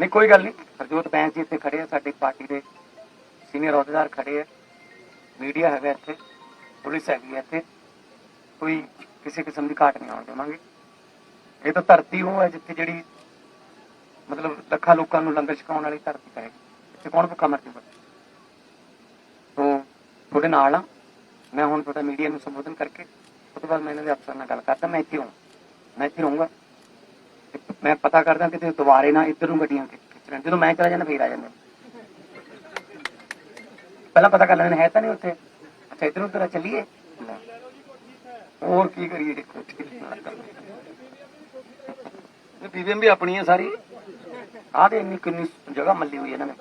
ਨਹੀਂ, ਕੋਈ ਗੱਲ ਨਹੀਂ। ਹਰਜੋਤ ਬੈਂਸ ਜੀ ਇੱਥੇ ਖੜੇ ਆ, ਸਾਡੇ ਪਾਰਟੀ ਦੇ ਸੀਨੀਅਰ ਅਹੁਦੇਦਾਰ ਖੜੇ ਆ। ਮੀਡੀਆ ਹੈਗਾ ਇੱਥੇ, ਪੁਲਿਸ ਹੈਗੀ ਹੈ ਇੱਥੇ। ਕੋਈ ਕਿਸੇ ਕਿਸਮ ਦੀ ਘਾਟ ਨਹੀਂ ਆਉਣ ਦੇਵਾਂਗੇ। ਇਹ ਤਾਂ ਧਰਤੀ ਉਹ ਹੈ ਜਿੱਥੇ ਜਿਹੜੀ ਮਤਲਬ ਲੱਖਾਂ ਲੋਕਾਂ ਨੂੰ ਲੰਗਰ ਛਕਾਉਣ ਵਾਲੀ ਧਰਤੀ ਹੈ ਇੱਥੇ ਕੌਣ ਭੁੱਖਾ ਮਰ ਜੂਗਾ? ਤੋ, ਤੁਹਾਡੇ ਨਾਲ ਆ। ਮੈਂ ਹੁਣ ਤੁਹਾਡਾ ਮੀਡੀਆ ਨੂੰ ਸੰਬੋਧਨ ਕਰਕੇ, ਉਸ ਤੋਂ ਬਾਅਦ ਮੈਂ ਇਹਨਾਂ ਦੇ ਅਫਸਰ ਨਾਲ ਗੱਲ ਕਰਦਾ। ਮੈਂ ਇੱਥੇ ਹਾਂ ਮੈਂ ਇੱਥੇ ਰਹੂੰਗਾ। ਮੈਂ ਪਤਾ ਕਰਦਾ ਕਿ ਤੇ ਦੁਬਾਰੇ ਨਾ ਇੱਧਰ ਨੂੰ ਗੱਡੀਆਂ ਖਿੱਚ ਲੈਣ। ਜਦੋਂ ਮੈਂ ਚਲਾ ਜਾਂਦਾ ਫੇਰ ਆ ਜਾਂਦੇ। ਪਹਿਲਾਂ ਪਤਾ ਕਰ ਲੈਣ ਹੈ ਤਾਂ ਨਹੀਂ ਉੱਥੇ? ਅੱਛਾ ਇੱਧਰ ਉੱਧਰ ਚੱਲੀਏ। ਹੋਰ ਕੀ ਕਰੀਏ ਦੇਖੋ। ਬੀਬੀਐਮ ਵੀ ਆਪਣੀ ਹੈ ਸਾਰੀ? ਆਹ ਤੇ ਇੰਨੀ ਕਿੰਨੀ ਜਗ੍ਹਾ ਮੱਲੀ ਹੋਈ ਹੈ ਇਹਨਾਂ ਨੇ।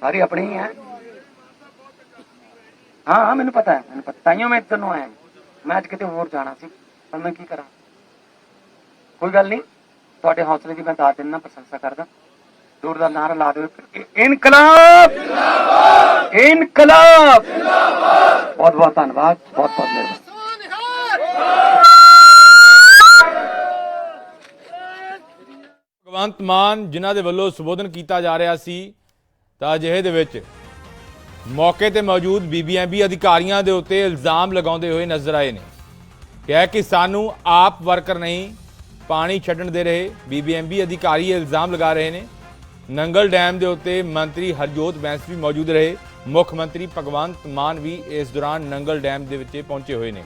ਸਾਰੀ ਆਪਣੀ ਹੀ ਹੈ। ਹਾਂ ਹਾਂ ਮੈਨੂੰ ਪਤਾ ਹੈ ਮੈਨੂੰ ਪਤਾ। ਤਾਈਓ ਮੈਂ ਇੱਧਰ ਨੂੰ ਆਇਆ। ਮੈਂ ਅੱਜ ਕਿਤੇ ਹੋਰ ਜਾਣਾ ਸੀ ਪਰ ਮੈਂ ਕੀ ਕਰਾਂ? ਕੋਈ ਗੱਲ ਨਹੀਂ। ਤੁਹਾਡੇ ਹੌਸਲੇ ਦੀ ਮੈਂ ਦਾਦ ਦਿੰਦਾ, ਪ੍ਰਸ਼ੰਸਾ ਕਰਦਾ। ਜ਼ੋਰਦਾਰ ਨਾਰਾ ਲਾ ਦਿਓ ਇ- ਇਨਕਲਾਬ! ਇਨਕਲਾਬ! ਬਹੁਤ ਬਹੁਤ ਧੰਨਵਾਦ, ਬਹੁਤ ਬਹੁਤ ਮਿਹਰਬਾਨੀ। ਭਗਵੰਤ ਮਾਨ ਜਿਨ੍ਹਾਂ ਦੇ ਵੱਲੋਂ ਸੰਬੋਧਨ ਕੀਤਾ ਜਾ ਰਿਹਾ ਸੀ, ਤਾਂ ਅਜਿਹੇ ਦੇ ਵਿੱਚ ਮੌਕੇ ਤੇ ਮੌਜੂਦ ਬੀਬੀਐਮਬੀ ਅਧਿਕਾਰੀਆਂ ਦੇ ਉੱਤੇ ਇਲਜ਼ਾਮ ਲਗਾਉਂਦੇ ਹੋਏ ਨਜ਼ਰ ਆਏ ਨੇ। ਕਿਹਾ ਕਿ ਸਾਨੂੰ ਆਪ ਵਰਕਰ ਨਹੀਂ ਪਾਣੀ ਛੱਡਣ ਦੇ ਰਹੇ ਬੀਬੀਐਮਬੀ ਅਧਿਕਾਰੀ ਇਲਜ਼ਾਮ ਲਗਾ ਰਹੇ ਨੇ। ਨੰਗਲ ਡੈਮ ਦੇ ਉੱਤੇ ਮੰਤਰੀ ਹਰਜੋਤ ਬੈਂਸ ਵੀ ਮੌਜੂਦ ਰਹੇ। ਮੁੱਖ ਮੰਤਰੀ ਭਗਵੰਤ ਮਾਨ ਵੀ ਇਸ ਦੌਰਾਨ ਨੰਗਲ ਡੈਮ ਦੇ ਵਿੱਚ ਪਹੁੰਚੇ ਹੋਏ ਨੇ।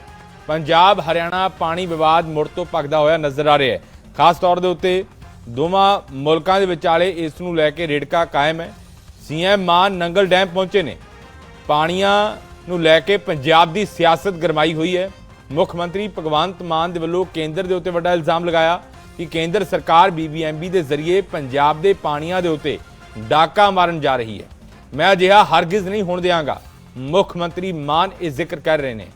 ਪੰਜਾਬ ਹਰਿਆਣਾ ਪਾਣੀ ਵਿਵਾਦ ਮੁੜ ਤੋਂ ਭਗਦਾ ਹੋਇਆ ਨਜ਼ਰ ਆ ਰਿਹਾ ਹੈ। ਖਾਸ ਤੌਰ ਦੇ ਉੱਤੇ ਦੋਵਾਂ ਮੁਲਕਾਂ ਦੇ ਵਿਚਾਲੇ ਇਸ ਨੂੰ ਲੈ ਕੇ ਰੇੜਕਾ ਕਾਇਮ ਹੈ। ਸੀਐਮ ਮਾਨ ਨੰਗਲ ਡੈਮ ਪਹੁੰਚੇ ਨੇ। ਪਾਣੀਆਂ ਨੂੰ ਲੈ ਕੇ ਪੰਜਾਬ ਦੀ ਸਿਆਸਤ ਗਰਮਾਈ ਹੋਈ ਹੈ। ਮੁੱਖ ਮੰਤਰੀ ਭਗਵੰਤ ਮਾਨ ਦੇ ਵੱਲੋਂ ਕੇਂਦਰ ਦੇ ਉੱਤੇ ਵੱਡਾ ਇਲਜ਼ਾਮ ਲਗਾਇਆ ਕਿ ਕੇਂਦਰ ਸਰਕਾਰ ਬੀਬੀਐਮਬੀ ਦੇ ਜ਼ਰੀਏ ਪੰਜਾਬ ਦੇ ਪਾਣੀਆਂ ਦੇ ਉੱਤੇ ਡਾਕਾ ਮਾਰਨ ਜਾ ਰਹੀ ਹੈ। ਮੈਂ ਅਜਿਹਾ ਹਰਗਿਜ਼ ਨਹੀਂ ਹੋਣ ਦਿਆਂਗਾ। ਮੁੱਖ ਮੰਤਰੀ ਮਾਨ ਇਹ ਜ਼ਿਕਰ ਕਰ ਰਹੇ ਨੇ।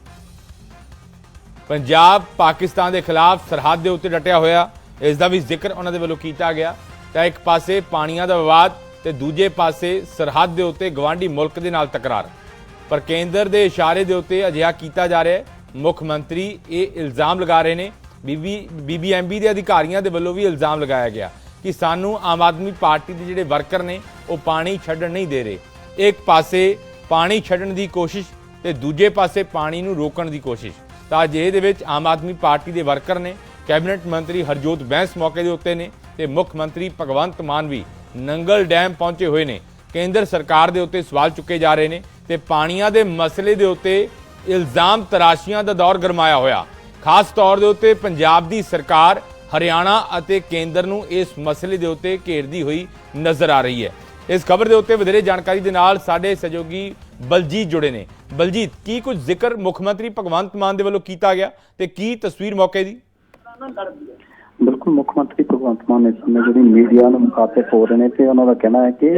ਪੰਜਾਬ, ਪਾਕਿਸਤਾਨ ਦੇ ਖਿਲਾਫ ਸਰਹੱਦ ਦੇ ਉੱਤੇ ਡਟਿਆ ਹੋਇਆ ਇਸ ਦਾ ਵੀ ਜ਼ਿਕਰ ਉਹਨਾਂ ਦੇ ਵੱਲੋਂ ਕੀਤਾ ਗਿਆ। ਤਾਂ ਇੱਕ ਪਾਸੇ ਪਾਣੀਆਂ ਦਾ ਵਿਵਾਦ ਤੇ ਦੂਜੇ ਪਾਸੇ ਸਰਹੱਦ ਦੇ ਉੱਤੇ ਗਵਾਂਢੀ ਮੁਲਕ ਦੇ ਨਾਲ ਤਕਰਾਰ। ਪਰ ਕੇਂਦਰ ਦੇ ਇਸ਼ਾਰੇ ਦੇ ਉੱਤੇ ਅਜਿਹਾ ਕੀਤਾ ਜਾ ਰਿਹਾ ਹੈ ਮੁੱਖ ਮੰਤਰੀ ਇਹ ਇਲਜ਼ਾਮ ਲਗਾ ਰਹੇ ਨੇ। ਬੀਬੀ, ਬੀਬੀਐਮਬੀ ਦੇ ਅਧਿਕਾਰੀਆਂ ਦੇ ਵੱਲੋਂ ਵੀ ਇਲਜ਼ਾਮ ਲਗਾਇਆ ਗਿਆ ਕਿ ਸਾਨੂੰ ਆਮ ਆਦਮੀ ਪਾਰਟੀ ਦੇ ਜਿਹੜੇ ਵਰਕਰ ਨੇ, ਉਹ ਪਾਣੀ ਛੱਡਣ ਨਹੀਂ ਦੇ ਰਹੇ। ਇੱਕ ਪਾਸੇ ਪਾਣੀ ਛੱਡਣ ਦੀ ਕੋਸ਼ਿਸ਼ ਤੇ ਦੂਜੇ ਪਾਸੇ ਪਾਣੀ ਨੂੰ ਰੋਕਣ ਦੀ ਕੋਸ਼ਿਸ਼। ਤਾਂ ਅਜਿਹੇ ਦੇ ਵਿੱਚ ਆਮ ਆਦਮੀ ਪਾਰਟੀ ਦੇ ਵਰਕਰ ਨੇ, ਕੈਬਨਿਟ ਮੰਤਰੀ ਹਰਜੋਤ ਬੈਂਸ ਮੌਕੇ ਦੇ ਉੱਤੇ ਨੇ ਤੇ ਮੁੱਖ ਮੰਤਰੀ ਭਗਵੰਤ ਮਾਨ ਵੀ ਨੰਗਲ ਡੈਮ ਪਹੁੰਚੇ ਹੋਏ ਨੇ। ਕੇਂਦਰ ਸਰਕਾਰ ਦੇ ਉੱਤੇ ਸਵਾਲ ਚੁੱਕੇ ਜਾ ਰਹੇ ਨੇ ਤੇ ਪਾਣੀਆਂ ਦੇ ਮਸਲੇ ਦੇ ਉੱਤੇ ਇਲਜ਼ਾਮ ਤਰਾਸ਼ੀਆਂ ਦਾ ਦੌਰ ਗਰਮਾਇਆ ਹੋਇਆ। ਖਾਸ ਤੌਰ ਦੇ ਉੱਤੇ ਪੰਜਾਬ ਦੀ ਸਰਕਾਰ ਹਰਿਆਣਾ ਅਤੇ ਕੇਂਦਰ ਨੂੰ ਇਸ ਮਸਲੇ ਦੇ ਉੱਤੇ ਘੇਰਦੀ ਹੋਈ ਨਜ਼ਰ ਆ ਰਹੀ ਹੈ। ਇਸ ਖਬਰ ਦੇ ਉੱਤੇ ਵਧੇਰੇ ਜਾਣਕਾਰੀ ਦੇ ਨਾਲ ਸਾਡੇ ਸਹਿਯੋਗੀ ਬਲਜੀਤ ਜੁੜੇ ਨੇ। ਬਲਜੀਤ, ਕੀ ਕੁਝ ਜ਼ਿਕਰ ਮੁੱਖ ਮੰਤਰੀ ਭਗਵੰਤ ਮਾਨ ਦੇ ਵੱਲੋਂ ਕੀਤਾ ਗਿਆ ਤੇ ਕੀ ਤਸਵੀਰ ਮੌਕੇ ਦੀ? ਬਿਲਕੁਲ, ਮੁੱਖ ਮੰਤਰੀ ਭਗਵੰਤ ਮਾਨ ਇਸ ਸਮੇਂ ਜਿਹੜੀ ਮੀਡੀਆ ਨੂੰ ਮੁਖਾਤਬ ਹੋ ਰਹੇ ਨੇ ਤੇ ਉਹਨਾਂ ਦਾ ਕਹਿਣਾ ਹੈ ਕਿ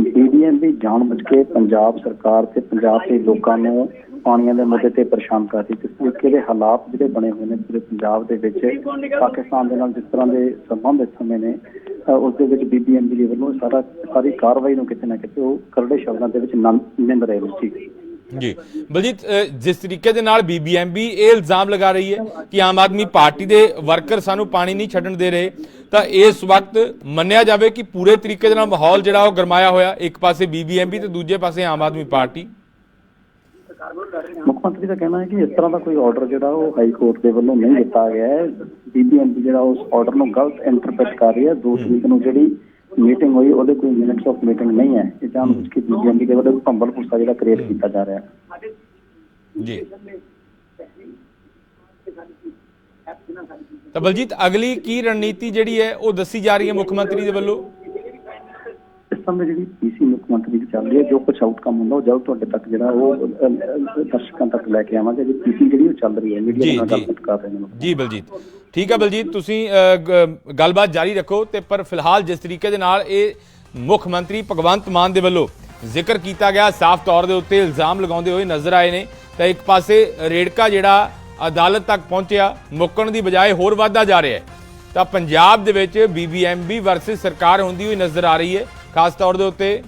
ਮੀਡੀਆ ਵੀ ਜਾਣਬੁੱਝ ਕੇ ਪੰਜਾਬ ਸਰਕਾਰ ਤੇ ਪੰਜਾਬ ਦੇ ਲੋਕਾਂ ਨੂੰ ਪਾਣੀਆਂ ਦੇ ਮੁੱਦੇ ਤੇ ਪਰੇਸ਼ਾਨ ਕਰ ਰਹੀ ਜਿਸ ਤਰੀਕੇ ਦੇ ਹਾਲਾਤ ਜਿਹੜੇ ਬਣੇ ਹੋਏ ਨੇ ਪੂਰੇ ਪੰਜਾਬ ਦੇ ਵਿੱਚ, ਪਾਕਿਸਤਾਨ ਦੇ ਨਾਲ ਜਿਸ ਤਰ੍ਹਾਂ ਦੇ ਸੰਬੰਧ ਇਸ ਸਮੇਂ ਨੇ ਉਸ ਦੇ ਵਿੱਚ ਬੀਬੀਐਮ ਦੇ ਵੱਲੋਂ ਸਾਰਾ, ਸਾਰੀ ਕਾਰਵਾਈ ਨੂੰ ਕਿਤੇ ਨਾ ਕਿਤੇ ਉਹ ਕਰੜੇ ਸ਼ਬਦਾਂ ਦੇ ਵਿੱਚ ਨਿੰਦ ਰਹੇ ਨੇ। ਜੀ ਜੀ। ਬਲਜੀਤ ਜਿਸ ਤਰੀਕੇ ਦੇ ਨਾਲ ਬੀਬੀਐਮਬੀ ਇਹ ਇਲਜ਼ਾਮ ਲਗਾ ਰਹੀ ਹੈ ਕਿ ਆਮ ਆਦਮੀ ਪਾਰਟੀ ਦੇ ਵਰਕਰ ਸਾਨੂੰ ਪਾਣੀ ਨਹੀਂ ਛੱਡਣ ਦੇ ਰਹੇ, ਤਾਂ ਇਸ ਵਕਤ ਮੰਨਿਆ ਜਾਵੇ ਕਿ ਪੂਰੇ ਤਰੀਕੇ ਦੇ ਨਾਲ ਮਾਹੌਲ ਜਿਹੜਾ ਉਹ ਗਰਮਾਇਆ ਹੋਇਆ, ਇੱਕ ਪਾਸੇ ਬੀਬੀਐਮਬੀ ਤੇ ਦੂਜੇ ਪਾਸੇ ਆਮ ਆਦਮੀ ਪਾਰਟੀ। ਮੁੱਖ ਮੰਤਰੀ ਦਾ ਕਹਿਣਾ ਹੈ ਕਿ ਇਸ ਤਰ੍ਹਾਂ ਦਾ ਕੋਈ ਆਰਡਰ ਜਿਹੜਾ ਉਹ ਹਾਈ ਕੋਰਟ ਦੇ ਵੱਲੋਂ ਨਹੀਂ ਦਿੱਤਾ ਗਿਆ ਹੈ। ਜਿਹੜਾ ਉਸ ਆਰਡਰ ਨੂੰ ਗਲਤ ਇੰਟਰਪ੍ਰੀਟ ਕਰ ਰਹੀ ਹੈ। ਦੋ ਤਰੀਕ ਨੂੰ ਜਿਹੜੀ ਮੀਟਿੰਗ ਹੋਈ ਉਹਦੇ ਕੋਈ ਮਿੰਟਸ ਆਫ ਮੀਟਿੰਗ ਨਹੀਂ ਹੈ। ਇਹ ਜਾਣ ਬੁੱਝ ਕੇ ਬੀਬੀਐਮਬੀ ਦੇ ਵੱਲੋਂ ਭੰਬਲ ਪੁੱਸਾ ਜਿਹੜਾ ਕ੍ਰੀਏਟ ਕੀਤਾ ਜਾ ਰਿਹਾ ਹੈ। ਜੀ। ਤਾਂ ਬਲਜੀਤ ਅਗਲੀ ਕੀ ਰਣਨੀਤੀ ਜਿਹੜੀ ਹੈ ਉਹ ਦੱਸੀ ਜਾ ਰਹੀ ਹੈ ਮੁੱਖ ਮੰਤਰੀ ਦੇ ਵੱਲੋਂ? ਸਮੇਂ ਜਿਹੜੀ ਪੀਸੀ ਮੁੱਖ ਮੰਤਰੀ ਦੀ ਚੱਲ ਰਹੀ ਹੈ ਜੋ ਕੁਝ ਆਊਟਕਮ ਹੁੰਦਾ ਉਹ ਜਲਦ ਤੁਹਾਡੇ ਤੱਕ ਜਿਹੜਾ ਉਹ ਦਰਸ਼ਕਾਂ ਤੱਕ ਲੈ ਕੇ ਆਵਾਂਗੇ ਜੀ ਪੀਸੀ ਜਿਹੜੀ ਉਹ ਚੱਲ ਰਹੀ ਹੈ ਮੀਡੀਆ ਨਾਲ। ਗੱਲਬਾਤ ਕਰ ਰਹੇ ਨੇ। ਜੀ ਬਲਜੀਤ ਠੀਕ ਹੈ ਬਲਜੀਤ ਤੁਸੀਂ ਗੱਲਬਾਤ ਜਾਰੀ ਰੱਖੋ ਤੇ ਪਰ ਫਿਲਹਾਲ ਜਿਸ ਤਰੀਕੇ ਦੇ ਨਾਲ ਇਹ ਮੁੱਖ ਮੰਤਰੀ ਭਗਵੰਤ ਮਾਨ ਦੇ ਵੱਲੋਂ ਜ਼ਿਕਰ ਕੀਤਾ ਗਿਆ ਸਾਫ਼ ਤੌਰ ਦੇ ਉੱਤੇ ਇਲਜ਼ਾਮ ਲਗਾਉਂਦੇ ਹੋਏ ਨਜ਼ਰ ਆਏ ਨੇ ਤਾਂ ਇੱਕ ਪਾਸੇ ਰੇੜਕਾ ਜਿਹੜਾ ਅਦਾਲਤ ਤੱਕ ਪਹੁੰਚਿਆ ਮੁੱਕਣ ਦੀ ਬਜਾਏ ਹੋਰ ਵਾਧਾ ਜਾ ਰਿਹਾ ਹੈ ਤਾਂ ਪੰਜਾਬ ਦੇ ਵਿੱਚ ਬੀਬੀਐਮਬੀ ਵਰਸਸ ਸਰਕਾਰ ਹੁੰਦੀ ਹੋਈ ਨਜ਼ਰ ਆ ਰਹੀ ਹੈ ਖਾਸ ਤੌਰ ਦੇ ਉੱਤੇ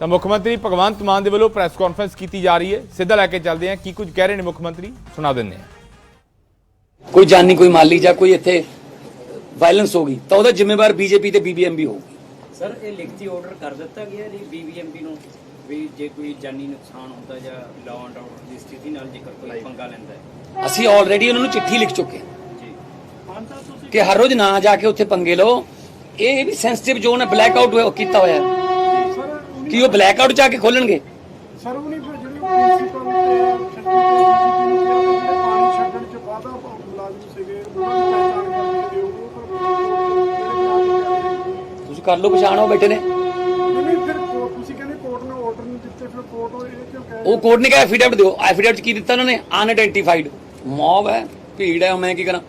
ਤਾਂ ਮੁੱਖ ਮੰਤਰੀ ਭਗਵੰਤ ਮਾਨ ਦੇ ਵੱਲੋਂ ਪ੍ਰੈਸ ਕਾਨਫਰੰਸ ਕੀਤੀ ਜਾ ਰਹੀ ਹੈ। ਸਿੱਧਾ ਲੈ ਕੇ ਚੱਲਦੇ ਹਾਂ। ਕੀ ਕੁਝ ਕਹਿ ਰਹੇ ਨੇ ਮੁੱਖ ਮੰਤਰੀ? ਸੁਣਾ ਦਿੰਦੇ ਹਾਂ। ਕੋਈ ਜਾਨੀ ਕੋਈ ਮਾਲੀ ਜਾਂ ਕੋਈ ਇੱਥੇ ਵਾਇਲੈਂਸ ਹੋ ਗਈ ਤਾਂ ਉਹਦਾ ਜ਼ਿੰਮੇਵਾਰ ਬੀਜੇਪੀ ਤੇ ਬੀਬੀਐਮਬੀ ਹੋਊਗੀ। ਸਰ ਇਹ ਲਿਖਤੀ ਆਰਡਰ ਕਰ ਦਿੱਤਾ ਗਿਆ ਜੀ ਬੀਬੀਐਮਪੀ ਨੂੰ ਵੀ ਜੇ ਕੋਈ ਜਾਨੀ ਨੁਕਸਾਨ ਹੁੰਦਾ ਜਾਂ ਲਾਅ ਐਂਡ ਆਰਡਰ ਦੀ ਸਥਿਤੀ ਨਾਲ ਜੇਕਰ ਕੋਈ ਪੰਗਾ ਲੈਂਦਾ ਹੈ। ਅਸੀਂ ਆਲਰੇਡੀ ਉਹਨਾਂ ਨੂੰ ਚਿੱਠੀ ਲਿਖ ਚੁੱਕੇ ਹਾਂ। ਜੀ। ਕਿ ਹਰ ਰੋਜ਼ ਨਾ ਜਾ ਕੇ ਉੱਥੇ ਪੰਗੇ ਲਓ ਇਹ ਵੀ ਸੈਂਸਿਟਿਵ ਜ਼ੋਨ ਹੈ ਬਲੈਕ ਆਊਟ ਕੀਤਾ ਹੋਇਆ। ਹੈ। ਕੀ ਉਹ ਬਲੈਕ ਆਊਟ ਜਾ ਕੇ ਖੋਲਣਗੇ? ਸਰ ਉਹ ਨਹੀਂ ਫਿਰ ਜਿਹੜੇ ਪ੍ਰਿੰਸੀਪਲ ਤੇ ਸੈਕਟਰੀ ਜਿਹੜੇ ਪਾਣੀ ਛੱਡਣ ਚ ਵਾਧਾ ਮੁਲਾਜ਼ਮ ਸੀਗੇ ਉਹਨਾਂ ਦੀ ਪਹਿਚਾਣ ਕਰਕੇ ਦਿਓ ਉਹ ਤੁਸੀਂ ਕਰ ਲਓ ਪਛਾਣ ਉਹ ਬੈਠੇ ਨੇ। ਨਹੀਂ ਫਿਰ ਕੋਰਟ ਤੁਸੀਂ ਕਹਿੰਦੇ ਕੋਰਟ ਨੇ ਆਰਡਰ ਨਹੀਂ ਦਿੱਤੇ ਫਿਰ ਕੋਰਟ ਉਹ ਇਹ ਕਿਉਂ ਕਹਿ ਉਹ ਕੋਰਟ ਨੇ? ਕਿਹਾ ਐਫੀਡੈਵਿਟ ਦਿਓ। ਐਫੀਡੈਵਿਟ ਕੀ ਦਿੱਤਾ ਉਹਨਾਂ ਨੇ? ਅਨਆਇਡੈਂਟੀਫਾਈਡ ਮੌਬ ਹੈ ਭੀੜ ਹੈ ਮੈਂ ਕੀ ਕਰਾਂ?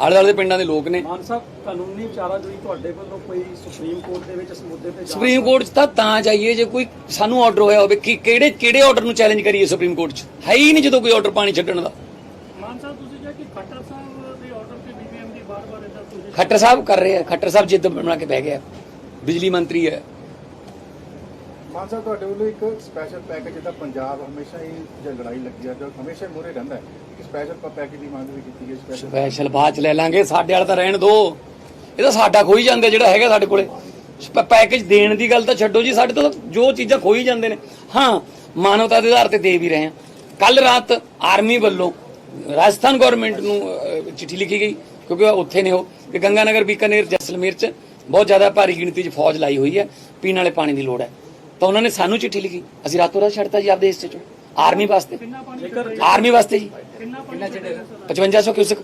ਆਲੇ ਦੁਆਲੇ ਦੇ ਪਿੰਡਾਂ ਦੇ ਲੋਕ ਨੇ। ਮਾਨ ਸਾਹਿਬ ਕਾਨੂੰਨੀ ਚਾਰਾਜੋਈ ਤੁਹਾਡੇ ਵੱਲੋਂ ਕੋਈ ਸੁਪਰੀਮ ਕੋਰਟ ਦੇ ਵਿੱਚ ਇਸ ਮੁੱਦੇ ਤੇ ਸੁਪਰੀਮ ਕੋਰਟ 'ਚ ਤਾਂ ਤਾਂ ਚਾਹੀਏ ਜੇ ਕੋਈ ਸਾਨੂੰ ਆਰਡਰ ਹੋਇਆ ਹੋਵੇ ਕਿ ਕਿਹੜੇ ਕਿਹੜੇ ਆਰਡਰ ਨੂੰ ਚੈਲੰਜ ਕਰੀਏ ਸੁਪਰੀਮ ਕੋਰਟ 'ਚ? ਹੈ ਹੀ ਨਹੀਂ ਜਦੋਂ ਕੋਈ ਆਰਡਰ ਪਾਣੀ ਛੱਡਣ ਦਾ। ਮਾਨ ਸਾਹਿਬ ਤੁਸੀਂ ਜੇ ਕਿ ਖੱਟਰ ਸਾਹਿਬ ਦੇ ਆਰਡਰ ਤੇ ਬੀਬੀਐਮ ਦੀ ਬਾਰ-ਬਾਰ ਇਦਾਂ ਤੁਸੀਂ ਖੱਟਰ ਸਾਹਿਬ ਕਰ ਰਹੇ ਆ ਖੱਟਰ ਸਾਹਿਬ ਜਿੱਦ ਬਣਾ ਕੇ ਬਹਿ ਗਿਆ। ਬਿਜਲੀ ਮੰਤਰੀ ਹੈ। ਮਾਨ ਸਾਹਿਬ ਤੁਹਾਡੇ ਵੱਲੋਂ ਇੱਕ ਸਪੈਸ਼ਲ ਪੈਕੇਜ ਜਿਹਦਾ ਪੰਜਾਬ ਹਮੇਸ਼ਾ ਹੀ ਜੇ ਲੜਾਈ ਲੱਗੀ ਆ, ਜੋ ਹਮੇਸ਼ਾ ਮੂਹਰੇ ਰਹਿੰਦਾ ਹੈ। ਕਿ ਸਪੈਸ਼ਲ ਪੈਕੇਜ ਦੀ ਮੰਗ ਵੀ ਕੀਤੀ ਗਈ ਸਪੈਸ਼ਲ ਸਪੈਸ਼ਲ ਬਾਅਦ ਚ ਲੈ ਲਾਂਗੇ, ਸਾਡੇ ਵਾਲਾ ਤਾਂ ਰਹਿਣ ਦੋ। ਇਹ ਤਾਂ ਸਾਡਾ ਖੋਈ ਜਾਂਦੇ ਜਿਹੜਾ ਹੈਗਾ ਸਾਡੇ ਕੋਲੇ। ਪੈਕੇਜ ਦੇਣ ਦੀ ਗੱਲ ਤਾਂ ਛੱਡੋ ਜੀ, ਸਾਡੇ ਤੋਂ ਜੋ ਚੀਜ਼ਾਂ ਖੋਈ ਜਾਂਦੇ ਨੇ। ਹਾਂ, ਮਾਨਵਤਾ ਦੇ ਆਧਾਰ ਤੇ ਦੇ ਵੀ ਰਹੇ ਹਾਂ। ਕੱਲ ਰਾਤ ਆਰਮੀ ਵੱਲੋਂ ਰਾਜਸਥਾਨ ਗਵਰਨਮੈਂਟ ਨੂੰ ਚਿੱਠੀ ਲਿਖੀ ਗਈ, ਕਿਉਂਕਿ ਉੱਥੇ ਨੇ ਉਹ, ਕਿ ਗੰਗਾਨਗਰ, ਬੀਕਾਨੇਰ, ਜਸਲਮੇਰ ਚ ਬਹੁਤ ਜ਼ਿਆਦਾ ਭਾਰੀ ਗਿਣਤੀ 'ਚ ਫੌਜ ਲਾਈ ਹੋਈ ਹੈ, ਪੀਣ ਵਾਲੇ ਪਾਣੀ ਦੀ ਲੋੜ ਹੈ। ਤਾਂ ਉਹਨਾਂ ਨੇ ਸਾਨੂੰ ਚਿੱਠੀ ਲਿਖੀ। ਅਸੀਂ ਰਾਤੋਂ ਰਾਤ ਛੱਡਤਾ ਜੀ ਆਪਦੇ ਹਿੱਸੇ ਚੋਂ ਆਰਮੀ ਵਾਸਤੇ। ਆਰਮੀ ਵਾਸਤੇ ਜੀ। 5500 ਕਿਊਸਕ।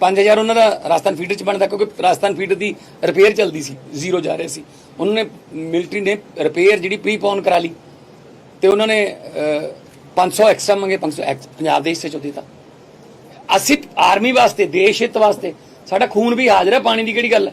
5000 ਉਹਨਾਂ ਦਾ ਰਾਜਸਥਾਨ ਫੀਡਰ ਚ ਬਣਦਾ ਕਿਉਂਕਿ ਰਾਜਸਥਾਨ ਫੀਡਰ ਦੀ ਰਿਪੇਅਰ ਚੱਲਦੀ ਸੀ। ਜ਼ੀਰੋ ਜਾ ਰਹੇ ਸੀ। ਉਹਨਾਂ ਨੇ ਮਿਲਟਰੀ ਨੇ ਰਿਪੇਅਰ ਜਿਹੜੀ ਪ੍ਰੀਪੋਨ ਕਰਾ ਲਈ। ਤੇ ਉਹਨਾਂ ਨੇ ਅਹ, 500 ਐਕਸਟਰਾ ਮੰਗੇ 500 ਐਕਸ- ਪੰਜਾਬ ਦੇ ਹਿੱਸੇ ਚੋਂ ਦਿੱਤਾ। ਅਸੀਂ ਆਰਮੀ ਵਾਸਤੇ ਦੇਸ਼ ਹਿੱਤ ਵਾਸਤੇ ਸਾਡਾ ਖੂਨ ਵੀ ਹਾਜ਼ਰ ਹੈ ਪਾਣੀ ਦੀ ਕਿਹੜੀ ਗੱਲ ਹੈ?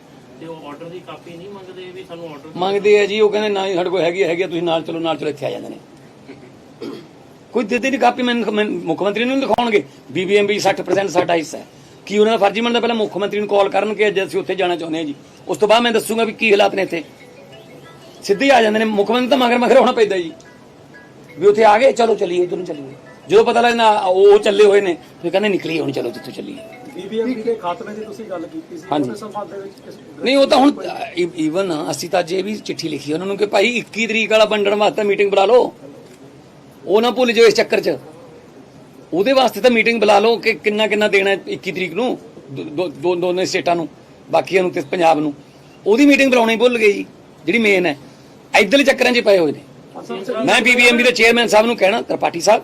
ਤੇ ਉਹ ਆਰਡਰ ਦੀ ਕਾਪੀ ਨਹੀਂ ਮੰਗਦੇ ਵੀ ਸਾਨੂੰ ਆਰਡਰ ਮੰਗਦੇ ਆ ਜੀ ਉਹ ਕਹਿੰਦੇ ਨਾ ਜੀ ਸਾਡੇ ਕੋਲ ਹੈਗੀ ਆ, ਹੈਗੀ ਆ, ਤੁਸੀਂ ਨਾਲ ਚਲੋ ਨਾਲ ਚਲੋ ਇੱਥੇ ਆ ਜਾਂਦੇ ਨੇ। ਕੋਈ ਦਿੱਤੇ ਨਹੀਂ ਕਾਪੀ ਮੈਨੂੰ ਮੈਨੂੰ ਮੁੱਖ ਮੰਤਰੀ ਨੂੰ ਨੀ ਬੀਬੀਐਮਬੀ 60% ਸਾਡਾ ਹਿੱਸਾ ਹੈ। ਕੀ ਉਹਨਾਂ ਦਾ ਫਰਜ਼ੀ ਬਣਦਾ ਪਹਿਲਾਂ ਮੁੱਖ ਮੰਤਰੀ ਨੂੰ ਕਾਲ ਕਰਨ ਕਿ ਅੱਜ ਅਸੀਂ ਉੱਥੇ ਜਾਣਾ ਚਾਹੁੰਦੇ ਹਾਂ ਜੀ। ਉਸ ਤੋਂ ਬਾਅਦ ਮੈਂ ਦੱਸੂਗਾ ਵੀ ਕੀ ਹਾਲਾਤ ਨੇ ਇੱਥੇ। ਸਿੱਧੇ ਹੀ ਆ ਜਾਂਦੇ ਨੇ ਮੁੱਖ ਮੰਤਰੀ ਤਾਂ ਮਗਰ ਮਗਰ ਹੋਣਾ ਪੈਂਦਾ ਜੀ। ਵੀ ਉੱਥੇ ਆ ਗਏ ਚਲੋ ਚੱਲੀਏ ਉਧਰ ਨੂੰ ਚੱਲੀਏ। ਜਦੋਂ ਪਤਾ ਲੱਗਦਾ ਉਹ ਚੱਲੇ ਹੋਏ ਨੇ ਫਿਰ ਕਹਿੰਦੇ ਨਿਕਲੀਏ ਹੁਣ ਚਲੋ ਜਿੱਥੋਂ ਚੱਲੀਏ। ਬੀਬੀਐਮਬੀ ਦੇ ਖਾਤਮੇ ਦੀ ਤੁਸੀਂ ਗੱਲ ਕੀਤੀ ਸੀ ਹਾਂਜੀ। ਸੰਬੰਧ ਦੇ ਵਿੱਚ ਕਿਸ ਨਹੀਂ ਉਹ ਤਾਂ ਹੁਣ ਈਵਨ ਅਸੀਂ ਤਾਂ ਜੇ ਵੀ ਚਿੱਠੀ ਲਿਖੀ ਉਹਨਾਂ ਨੂੰ ਕਿ ਭਾਈ 21 ਤਰੀਕ ਵਾਲਾ ਵੰਡਣ ਵਾਸਤੇ ਮੀਟਿੰਗ ਬੁਲਾ ਲਓ। ਉਹ ਨਾ ਭੁੱਲ ਜਾਓ ਇਸ ਚੱਕਰ 'ਚ। ਉਹਦੇ ਵਾਸਤੇ ਤਾਂ ਮੀਟਿੰਗ ਬੁਲਾ ਲਓ ਕਿ ਕਿੰਨਾ ਕਿੰਨਾ ਦੇਣਾ ਹੈ 21 ਤਰੀਕ ਨੂੰ ਦੋ- ਦੋ ਦੋ- ਦੋਨੇ ਸਟੇਟਾਂ ਨੂੰ ਬਾਕੀਆਂ ਨੂੰ ਤੇ ਪੰਜਾਬ ਨੂੰ। ਉਹਦੀ ਮੀਟਿੰਗ ਬੁਲਾਉਣੀ ਭੁੱਲ ਗਏ ਜੀ ਜਿਹੜੀ ਮੇਨ ਹੈ। ਇੱਧਰਲੇ ਚੱਕਰਾਂ 'ਚ ਪਏ ਹੋਏ ਨੇ। ਮੈਂ ਬੀਬੀਐਮਬੀ ਦੇ ਚੇਅਰਮੈਨ ਸਾਹਿਬ ਨੂੰ ਕਹਿਣਾ ਤ੍ਰਿਪਾਠੀ ਸਾਹਿਬ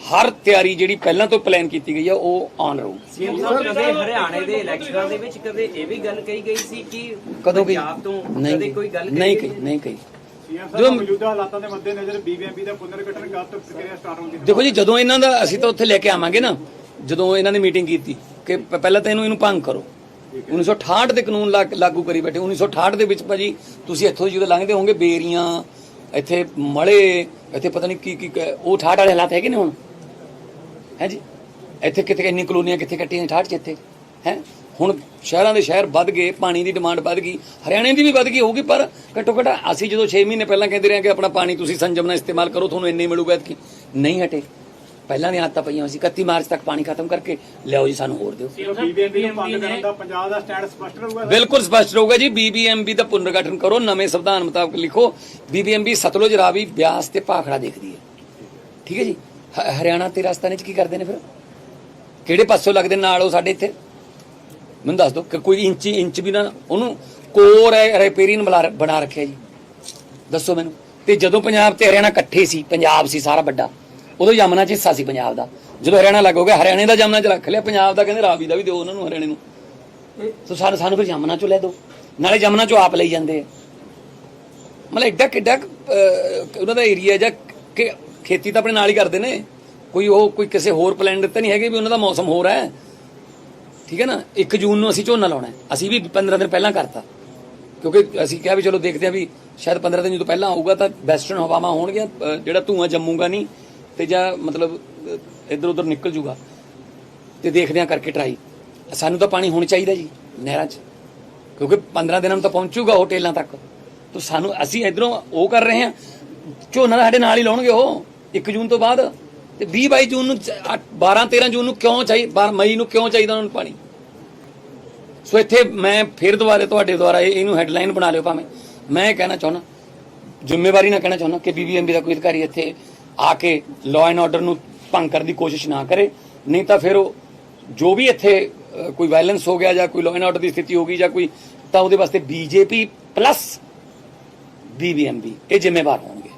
ਹਰ ਤਿਆਰੀ ਜਿਹੜੀ ਪਹਿਲਾਂ ਤੋਂ ਪਲਾਨ ਕੀਤੀ ਗਈ ਆ ਉਹ ਆਨ ਰਹੂ। ਸੀਐਮ ਸਾਹਿਬ ਕਦੇ ਹਰਿਆਣੇ ਦੇ ਇਲੈਕਸ਼ਨਾਂ ਦੇ ਵਿੱਚ ਕਦੇ ਇਹ ਵੀ ਗੱਲ ਕਹੀ ਗਈ ਸੀ ਕਿ ਕਦੋਂ ਗਈ ਪੰਜਾਬ ਤੋਂ ਨਹੀਂ ਕਦੇ ਗਈ। ਕੋਈ ਗੱਲ ਨਹੀਂ ਕਹੀ ਕਹੀ ਨਹੀਂ ਕਹੀ। ਸੀਐਮ ਜੋ- ਸਾਹਿਬ ਮੌਜੂਦਾ ਹਾਲਾਤਾਂ ਦੇ ਮੱਦੇਨਜ਼ਰ ਬੀਬੀਐਮਬੀ ਦਾ ਪੁਨਰਗਠਨ ਕਦ ਤੱਕ ਪ੍ਰਕਿਰਿਆ ਸਟਾਰਟ ਹੋਣ ਦੀ ਦੇਖੋ ਜੀ ਜਦੋਂ ਇਹਨਾਂ ਦਾ ਅਸੀਂ ਤਾਂ ਉੱਥੇ ਲੈ ਕੇ ਆਵਾਂਗੇ ਨਾ ਜਦੋਂ ਇਹਨਾਂ ਨੇ ਮੀਟਿੰਗ ਕੀਤੀ ਕਿ ਪਹਿਲਾਂ ਤਾਂ ਇਹਨੂੰ ਇਹਨੂੰ ਭੰਗ ਕਰੋ। 1968 ਦੇ ਕਾਨੂੰਨ ਲਾਗੂ ਕਰੀ ਬੈਠੇ 1968 ਦੇ ਵਿੱਚ ਭਾਜੀ ਤੁਸੀਂ ਇੱਥੋਂ ਜਦੋਂ ਲੰਘਦੇ ਹੋਵੋਗੇ ਬੇਰੀਆਂ ਇੱਥੇ ਮਲੇ ਇੱਥੇ ਪਤਾ ਨਹੀਂ ਕੀ ਕੀ ਕ- ਉਹ 68 ਵਾਲੇ ਹਾਲਾਤ ਹੈਗੇ ਨੇ ਹੁਣ? ਹੈ ਜੀ? ਇੱਥੇ ਕਿਤੇ ਇੰਨੀ ਕਲੋਨੀਆਂ ਕਿੱਥੇ ਕੱਟੀਆਂ 68 ਚ ਇੱਥੇ? ਹੈ? ਹੁਣ ਸ਼ਹਿਰਾਂ ਦੇ ਸ਼ਹਿਰ ਵੱਧ ਗਏ, ਪਾਣੀ ਦੀ ਡਿਮਾਂਡ ਵੱਧ ਗਈ, ਹਰਿਆਣੇ ਦੀ ਵੀ ਵੱਧ ਗਈ ਹੋਊਗੀ, ਪਰ ਘੱਟੋ ਘੱਟ ਅਸੀਂ ਜਦੋਂ 6 ਮਹੀਨੇ ਪਹਿਲਾਂ ਕਹਿੰਦੇ ਰਹੇ ਕਿ ਆਪਣਾ ਪਾਣੀ ਤੁਸੀਂ ਸੰਜਮ ਨਾਲ ਇਸਤੇਮਾਲ ਕਰੋ, ਤੁਹਾਨੂੰ ਇੰਨੇ ਮਿਲੂਗਾ ਕਿ ਨਹੀਂ ਹਟੇ। ਪਹਿਲਾਂ ਦੀਆਂ ਆਦਤਾਂ ਪਈਆਂ ਸੀ 31 ਮਾਰਚ ਤੱਕ ਪਾਣੀ ਖਤਮ ਕਰਕੇ ਲਿਆਓ ਜੀ ਸਾਨੂੰ ਹੋਰ ਦਿਓ। ਬੀਬੀਐਮਬੀ ਨੂੰ ਭੰਗ ਕਰਨ ਦਾ ਪੰਜਾਬ ਦਾ ਸਟੈਂਡ ਸਪਸ਼ਟ ਰਹੂਗਾ ਬਿਲਕੁਲ ਸਪਸ਼ਟ ਰਹੂਗਾ ਜੀ ਬੀਬੀਐਮਬੀ ਦਾ ਪੁਨਰਗਠਨ ਕਰੋ ਨਵੇਂ ਸੰਵਿਧਾਨ ਮੁਤਾਬਕ ਲਿਖੋ। ਬੀਬੀਐਮਬੀ ਸਤਲੁਜ ਰਾਵੀ ਬਿਆਸ ਤੇ ਭਾਖੜਾ ਦੇਖਦੀ ਹੈ। ਠੀਕ ਹੈ ਜੀ? ਹ- ਹਰਿਆਣਾ ਤੇ ਰਾਜਸਥਾਨ ਚ ਕੀ ਕਰਦੇ ਨੇ ਫਿਰ? ਕਿਹੜੇ ਪਾਸੋਂ ਲੱਗਦੇ ਨਾਲ ਉਹ ਸਾਡੇ ਇੱਥੇ? ਮੈਨੂੰ ਦੱਸ ਦਿਓ ਕਿ ਕੋਈ ਇੰਚ ਇੰਚ ਵੀ ਨਾ ਉਹਨੂੰ ਕੋਰ ਰਿਪੇਰੀਨ ਬਣਾ ਰੱਖਿਆ ਜੀ। ਦੱਸੋ ਮੈਨੂੰ। ਤੇ ਜਦੋਂ ਪੰਜਾਬ ਤੇ ਹਰਿਆਣਾ ਇਕੱਠੇ ਸੀ ਪੰਜਾਬ ਸੀ ਸਾਰਾ ਵੱਡਾ। ਉਦੋਂ ਯਮਨਾ ਚ ਹਿੱਸਾ ਸੀ ਪੰਜਾਬ ਦਾ। ਜਦੋਂ ਹਰਿਆਣਾ ਲੱਗ ਹੋ ਗਿਆ ਹਰਿਆਣੇ ਦਾ ਯਮਨਾ ਚ ਰੱਖ ਲਿਆ ਪੰਜਾਬ ਦਾ ਕਹਿੰਦੇ ਰਾਵੀ ਦਾ ਵੀ ਦਿਓ ਉਹਨਾਂ ਨੂੰ ਹਰਿਆਣੇ ਨੂੰ। ਸੋ ਸਾਨੂੰ ਸਾਨੂੰ ਫਿਰ ਯਮਨਾ ਚੋਂ ਲੈ ਦਿਓ ਨਾਲੇ ਯਮਨਾ ਚੋਂ ਆਪ ਲਈ ਜਾਂਦੇ ਆ। ਮਤਲਬ ਐਡਾ ਕਿੱਡਾ ਉਹਨਾਂ ਦਾ ਏਰੀਆ ਜਾਂ ਕਿ ਖੇਤੀ ਤਾਂ ਆਪਣੇ ਨਾਲ ਹੀ ਕਰਦੇ ਨੇ। ਕੋਈ ਉਹ ਕੋਈ ਕਿਸੇ ਹੋਰ ਪਲਾਨ ਤਾਂ ਨਹੀਂ ਹੈਗੇ ਵੀ ਉਹਨਾਂ ਦਾ ਮੌਸਮ ਹੋਰ ਹੈ। ਠੀਕ ਹੈ ਨਾ? 1 ਜੂਨ ਨੂੰ ਅਸੀਂ ਝੋਨਾ ਲਾਉਣਾ ਹੈ। ਅਸੀਂ ਵੀ 15 ਦਿਨ ਪਹਿਲਾਂ ਕਰਤਾ। ਕਿਉਂਕਿ ਅਸੀਂ ਕਿਹਾ ਵੀ ਚਲੋ ਦੇਖਦੇ ਆ ਵੀ ਸ਼ਾਇਦ 15 ਦਿਨ ਜਦੋਂ ਪਹਿਲਾਂ ਆਊਗਾ ਤਾਂ ਵੈਸਟਰਨ ਹਵਾਵਾਂ ਹੋਣਗੀਆਂ ਜਿਹੜਾ ਧੂਆਂ ਜੰਮੂਗਾ ਨਹੀਂ। ਤੇ ਜਾਂ ਮਤਲਬ ਇੱਧਰ ਉੱਧਰ ਨਿਕਲ ਜੂਗਾ ਤੇ ਦੇਖਦੇ ਆ ਕਰਕੇ ਟਰਾਈ ਸਾਨੂੰ ਤਾਂ ਪਾਣੀ ਹੁਣ ਚਾਹੀਦਾ ਜੀ, ਨਹਿਰਾਂ 'ਚ। ਕਿਉਂਕਿ 15 ਦਿਨਾਂ ਨੂੰ ਤਾਂ ਪਹੁੰਚੂਗਾ ਉਹ ਟੇਲਾਂ ਤੱਕ। ਤਾਂ ਸਾਨੂੰ, ਅਸੀਂ ਇਧਰੋਂ ਉਹ ਕਰ ਰਹੇ ਹਾਂ, ਝੋਨਾ ਤਾਂ ਸਾਡੇ ਨਾਲ ਹੀ ਲਾਉਣਗੇ ਉਹ 1 ਜੂਨ ਤੋਂ ਬਾਅਦ। ਤੇ 20 22 ਜੂਨ ਨੂੰ 12 13 ਜੂਨ ਨੂੰ ਕਿਉਂ ਚਾਹੀਦਾ ਮਈ ਨੂੰ ਕਿਉਂ ਚਾਹੀਦਾ ਉਹਨਾਂ ਨੂੰ ਪਾਣੀ? ਸੋ ਇੱਥੇ ਮੈਂ ਫਿਰ ਦੁਬਾਰੇ ਤੁਹਾਡੇ ਦੁਆਰਾ ਇਹਨੂੰ ਹੈਡਲਾਈਨ ਬਣਾ ਲਿਓ ਭਾਵੇਂ। ਮੈਂ ਇਹ ਕਹਿਣਾ ਚਾਹੁੰਦਾ, ਜ਼ਿੰਮੇਵਾਰੀ ਨਾਲ ਕਹਿਣਾ ਚਾਹੁੰਦਾ ਕਿ ਬੀਬੀਐਮਬੀ ਦਾ ਕੋਈ ਅਧਿਕਾਰੀ ਇੱਥੇ ਆ ਕੇ ਲਾਅ ਐਂਡ ਆਰਡਰ ਨੂੰ ਭੰਗ ਕਰਨ ਦੀ ਕੋਸ਼ਿਸ਼ ਨਾ ਕਰੇ। ਨਹੀਂ ਤਾਂ ਫਿਰ ਉਹ ਜੋ ਵੀ ਇੱਥੇ ਕੋਈ ਵਾਇਲੈਂਸ ਹੋ ਗਿਆ ਜਾਂ ਕੋਈ ਲਾਅ ਐਂਡ ਆਰਡਰ ਦੀ ਸਥਿਤੀ ਹੋ ਗਈ ਜਾਂ ਕੋਈ ਤਾਂ ਉਹਦੇ ਵਾਸਤੇ ਬੀਜੇਪੀ ਪਲੱਸ ਬੀਬੀਐਮਬੀ ਇਹ ਜ਼ਿੰਮੇਵਾਰ ਹੋਣਗੇ।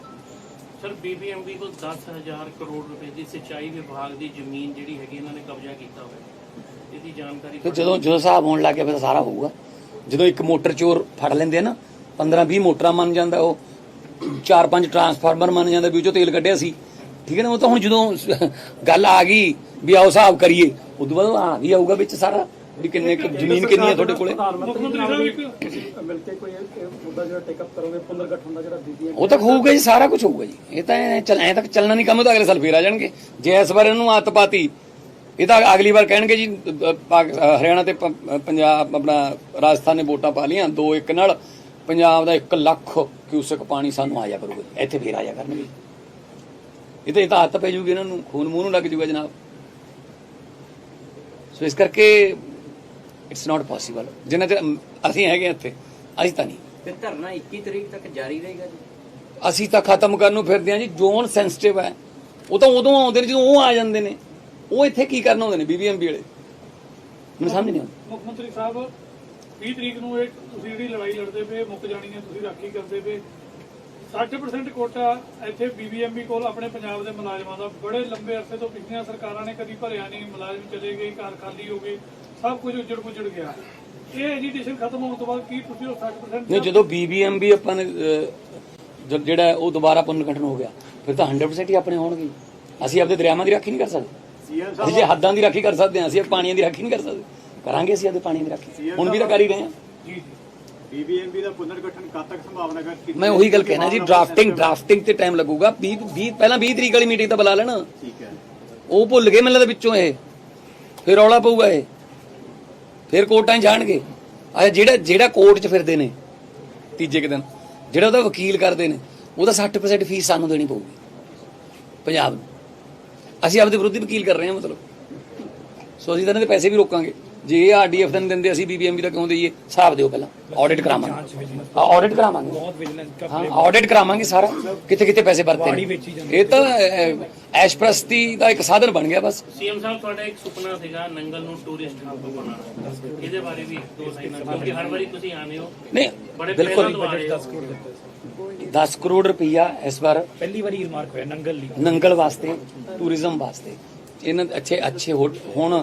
ਸਰ ਬੀਬੀਐਮਬੀ ਕੋਲ 10000 ਕਰੋੜ ਰੁਪਏ ਦੀ ਸਿੰਚਾਈ ਵਿਭਾਗ ਦੀ ਜ਼ਮੀਨ ਜਿਹੜੀ ਹੈਗੀ ਇਹਨਾਂ ਨੇ ਕਬਜ਼ਾ ਕੀਤਾ ਹੋਇਆ। ਇਹਦੀ ਜਾਣਕਾਰੀ ਤੇ ਜਦੋਂ ਜਦੋਂ ਹਿਸਾਬ ਹੋਣ ਲੱਗ ਗਿਆ ਫਿਰ ਸਾਰਾ ਹੋਊਗਾ। ਜਦੋਂ ਇੱਕ ਮੋਟਰ ਚੋਰ ਫੜ ਲੈਂਦੇ ਆ ਨਾ 15 20 ਮੋਟਰਾਂ ਮੰਨ ਜਾਂਦਾ ਉਹ ਚਾਰ ਪੰਜ ਟਰਾਂਸਫਾਰਮਰ ਮੰਨ ਜਾਂਦਾ ਵੀ ਉਹ ਚੋਂ ਤੇਲ ਕੱਢਿਆ ਸੀ। ਠੀਕ ਹੈ ਨਾ, ਉਹ ਤਾਂ ਹੁਣ ਜਦੋਂ ਗੱਲ ਆ ਗਈ ਵੀ ਆਓ ਹਿਸਾਬ ਕਰੀਏ, ਉਦੋਂ ਬਾਅਦ ਆ ਵੀ ਆਊਗਾ ਵਿੱਚ ਸਾਰਾ ਵੀ ਕਿੰਨੇ ਜ਼ਮੀਨ ਕਿੰਨੀ ਹੈ ਤੁਹਾਡੇ ਕੋਲੇ। ਮਿਲ ਕੇ ਕੋਈ ਮੁੱਦਾ ਜਿਹੜਾ ਟੇਕ ਅਪ ਕਰੋਗੇ ਪੁਨਰਗਠਨ ਦਾ ਜਿਹੜਾ ਬੀਬੀਐਮ ਉਹ ਤਾਂ ਹੋਊਗਾ ਜੀ, ਸਾਰਾ ਕੁਝ ਹੋਊਗਾ ਜੀ। ਇਹ ਤਾਂ ਐਂ ਚੱਲ, ਐ ਤੱਕ ਚੱਲਣਾ ਨਹੀਂ ਕੰਮ ਤਾਂ ਅਗਲੇ ਸਾਲ ਫੇਰ ਆ ਜਾਣਗੇ। ਜੇ ਇਸ ਵਾਰ ਇਹਨੂੰ ਆਦਤ ਪਾਤੀ, ਇਹ ਤਾਂ ਅਗਲੀ ਵਾਰ ਕਹਿਣਗੇ ਜੀ ਹਰਿਆਣਾ ਤੇ ਪੰਜਾਬ ਆਪਣਾ ਰਾਜਸਥਾਨ ਨੇ ਵੋਟਾਂ ਪਾ ਲੀਆਂ ਦੋ ਇੱਕ ਨਾਲ, ਪੰਜਾਬ ਦਾ 1 ਲੱਖ ਕਿਊਸਕ ਪਾਣੀ ਸਾਨੂੰ ਆਇਆ ਕਰੂਗਾ। ਇੱਥੇ ਫੇਰ ਆਇਆ ਕਰਨਗੇ। ਇਹ ਤਾਂ ਇਹ ਤਾਂ ਆਦਤ ਪੈ ਜੂਗੀ ਇਹਨਾਂ ਨੂੰ ਖੂਨ ਮੂੰਹ ਨੂੰ ਲੱਗ ਜੂਗਾ ਜਨਾਬ। ਸੋ ਇਸ ਕਰਕੇ ਇਟਸ ਨਾਟ ਪੋਸੀਬਲ ਜਿੰਨਾ ਚਿਰ ਅਸੀਂ ਹੈਗੇ ਇੱਥੇ ਅਸੀਂ ਤਾਂ ਨਹੀਂ। ਫਿਰ ਧਰਨਾ 21 ਤਰੀਕ ਤੱਕ ਜਾਰੀ ਰਹੇਗਾ ਜੀ। ਅਸੀਂ ਤਾਂ ਖਤਮ ਕਰਨ ਨੂੰ ਫਿਰਦੇ ਹਾਂ ਜੀ ਜ਼ੋਨ ਸੈਂਸਿਟਿਵ ਹੈ ਉਹ ਤਾਂ ਉਦੋਂ ਆਉਂਦੇ ਨੇ ਜਦੋਂ ਉਹ ਆ ਜਾਂਦੇ ਨੇ। ਉਹ ਇੱਥੇ ਕੀ ਕਰਨ ਆਉਂਦੇ ਨੇ ਬੀਬੀਐਮਬੀ ਵਾਲੇ? ਮੈਨੂੰ ਸਮਝ ਨਹੀਂ ਆਉਂਦੀ। ਮੁੱਖ ਮੰਤਰੀ ਸਾਹਿਬ 20 ਤਰੀਕ ਨੂੰ ਇਹ ਤੁਸੀਂ ਜਿਹੜੀ ਲੜਾਈ ਲੜਦੇ ਪਏ ਮੁੱਕ ਜਾਣੀ ਹੈ ਤੁਸੀਂ ਰਾਖੀ ਕਰਦੇ ਪਏ। 60% ਕੋਟਾ ਇੱਥੇ ਬੀਬੀਐਮਬੀ ਕੋਲ ਆਪਣੇ ਪੰਜਾਬ ਦੇ ਮੁਲਾਜ਼ਮਾਂ ਦਾ। ਬੜੇ ਲੰਬੇ ਅਰਸੇ ਤੋਂ ਪਿਛਲੀਆਂ ਸਰਕਾਰਾਂ ਨੇ ਕਦੀ ਭਰਿਆ ਨਹੀਂ ਮੁਲਾਜ਼ਮ ਚਲੇ ਗਏ ਘਰ ਖਾਲੀ ਹੋ ਗਏ ਸਭ ਕੁਝ ਉੱਜੜ ਪੁੱਜੜ ਗਿਆ। ਇਹ ਐਜੀਟੇਸ਼ਨ ਖਤਮ ਹੋਣ ਤੋਂ ਬਾਅਦ ਕੀ ਤੁਸੀਂ ਉਹ 60% ਨਹੀਂ ਜਦੋਂ ਬੀਬੀਐਮਬੀ ਆਪਾਂ ਨੇ ਜਿਹੜਾ ਉਹ ਦੁਬਾਰਾ ਪੁਨਰਗਠਨ ਹੋ ਗਿਆ ਫਿਰ ਤਾਂ 100% ਹੀ ਆਪਣੇ ਹੋਣਗੇ। ਅਸੀਂ ਆਪਦੇ ਦਰਿਆਵਾਂ ਦੀ ਰਾਖੀ ਨਹੀਂ ਕਰ ਸਕਦੇ। ਅਸੀਂ ਜੇ ਹੱਦਾਂ ਦੀ ਰਾਖੀ ਕਰ ਸਕਦੇ ਹਾਂ ਅਸੀਂ ਪਾਣੀਆਂ ਦੀ ਰਾਖੀ ਨਹੀਂ ਕਰ ਸਕਦੇ। ਕਰਾਂਗੇ ਅਸੀਂ ਆਪਦੇ ਪਾਣੀ ਦੀ ਰਾਖੀ। ਹੁਣ ਵੀ ਤਾਂ ਕਰ ਹੀ ਰਹੇ ਹਾਂ। ਜੀ ਬੀਬੀਐਮਬੀ ਦਾ ਪੁਨਰਗਠਨ ਕਦ ਤੱਕ ਸੰਭਾਵਨਾ ਕਰ ਮੈਂ ਉਹੀ ਗੱਲ ਕਹਿਣਾ ਜੀ ਡਰਾਫਟਿੰਗ ਡਰਾਫਟਿੰਗ ਤੇ ਟਾਈਮ ਲੱਗੂਗਾ। 20 20 ਪਹਿਲਾਂ 20 ਤਰੀਕ ਵਾਲੀ ਮੀਟਿੰਗ ਤਾਂ ਬੁਲਾ ਲੈਣਾ। ਠੀਕ ਹੈ। ਉਹ ਭੁੱਲ ਗਏ ਮੈਨੂੰ ਲੱਗਦਾ ਵਿੱਚੋਂ ਇਹ। ਫਿਰ ਰੌਲਾ ਪਊਗਾ ਇਹ। ਫਿਰ ਕੋਰਟਾਂ ਜਾਣਗੇ। ਆ ਜਿਹੜਾ ਜਿਹੜਾ ਕੋਰਟ 'ਚ ਫਿਰਦੇ ਨੇ ਤੀਜੇ ਕੁ ਦਿਨ ਜਿਹੜਾ ਉਹਦਾ ਵਕੀਲ ਕਰਦੇ ਨੇ ਉਹਦਾ 60% ਫੀਸ ਸਾਨੂੰ ਦੇਣੀ ਪਊਗੀ। ਪੰਜਾਬ ਨੂੰ। ਅਸੀਂ ਆਪਦੇ ਵਿਰੁੱਧ ਵਕੀਲ ਕਰ ਰਹੇ ਹਾਂ ਮਤਲਬ। ਸੋ ਅਸੀਂ ਤਾਂ ਇਹਨਾਂ ਦੇ ਪੈਸੇ ਵੀ ਰੋਕਾਂਗੇ। ਜੇ ਇਹ ਆਰਡੀਐਫ ਦਾ ਨਹੀਂ ਦਿੰਦੇ ਅਸੀਂ ਬੀਬੀਐਮਬੀ ਦਾ ਕਿਉਂ ਦਈਏ? ਹਿਸਾਬ ਦਿਓ ਪਹਿਲਾਂ ਆਡਿਟ ਕਰਾਵਾਂਗੇ। ਆਡਿਟ ਕਰਾਵਾਂਗੇ। ਬਹੁਤ ਵਿਜੀਲੈਂਸ ਹਾਂ ਆਡਿਟ ਕਰਾਵਾਂਗੇ ਸਾਰਾ। ਕਿੱਥੇ ਕਿੱਥੇ ਪੈਸੇ ਵਰਤੇ ਨੇ। ਇਹ ਤਾਂ ਐਸ਼ਪ੍ਰਸਤੀ ਦਾ ਇੱਕ ਸਾਧਨ ਬਣ ਗਿਆ ਬਸ। ਸੀਐਮ ਸਾਹਿਬ ਤੁਹਾਡਾ ਇੱਕ ਸੁਪਨਾ ਸੀਗਾ ਨੰਗਲ ਨੂੰ ਟੂਰਿਸਟ ਹੱਬ ਬਣਾਉਣਾ। ਇਹਦੇ ਬਾਰੇ ਵੀ ਦੋ ਲਾਈਨਾਂ ਕਿਉਂਕਿ ਹਰ ਵਾਰੀ ਤੁਸੀਂ ਆਨੇ ਹੋ। ਨਹੀਂ ਬੜੇ ਪਹਿਲਾਂ ਬਿਲਕੁਲ ਤੋਂ ਆ ਰਹੇ ਹੋ। 10 ਕਰੋੜ ਰੁਪਈਆ ਇਸ ਵਾਰ ਪਹਿਲੀ ਵਾਰੀ ਰਿਮਾਰਕ ਹੋਇਆ ਨੰਗਲ ਲਈ। ਨੰਗਲ ਵਾਸਤੇ ਟੂਰਿਜ਼ਮ ਵਾਸਤੇ। ਇਹਨਾਂ ਦੇ ਅੱਛੇ ਅੱਛੇ ਹੁਣ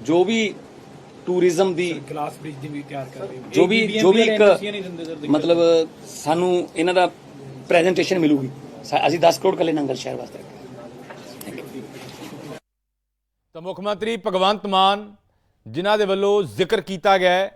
ਜੋ ਵੀ ਟੂਰਿਜ਼ਮ ਦੀ ਗਲਾਸ ਬ੍ਰਿਜ ਦੀ ਵੀ ਤਿਆਰ ਕਰ ਰਹੇ ਹੋ। ਜੋ ਵੀ ਜੋ ਵੀ ਇੱਕ ਮਤਲਬ ਸਾਨੂੰ ਇਹਨਾਂ ਦਾ ਪ੍ਰੈਜੈਂਟੇਸ਼ਨ ਮਿਲੂਗੀ। ਅਸੀਂ 10 ਕਰੋੜ ਕੱਲੇ ਨੰਗਲ ਸ਼ਹਿਰ ਵਾਸਤੇ ਤਾਂ ਮੁੱਖ ਮੰਤਰੀ ਭਗਵੰਤ ਮਾਨ ਜਿਨ੍ਹਾਂ ਦੇ ਵੱਲੋਂ ਜ਼ਿਕਰ ਕੀਤਾ ਗਿਆ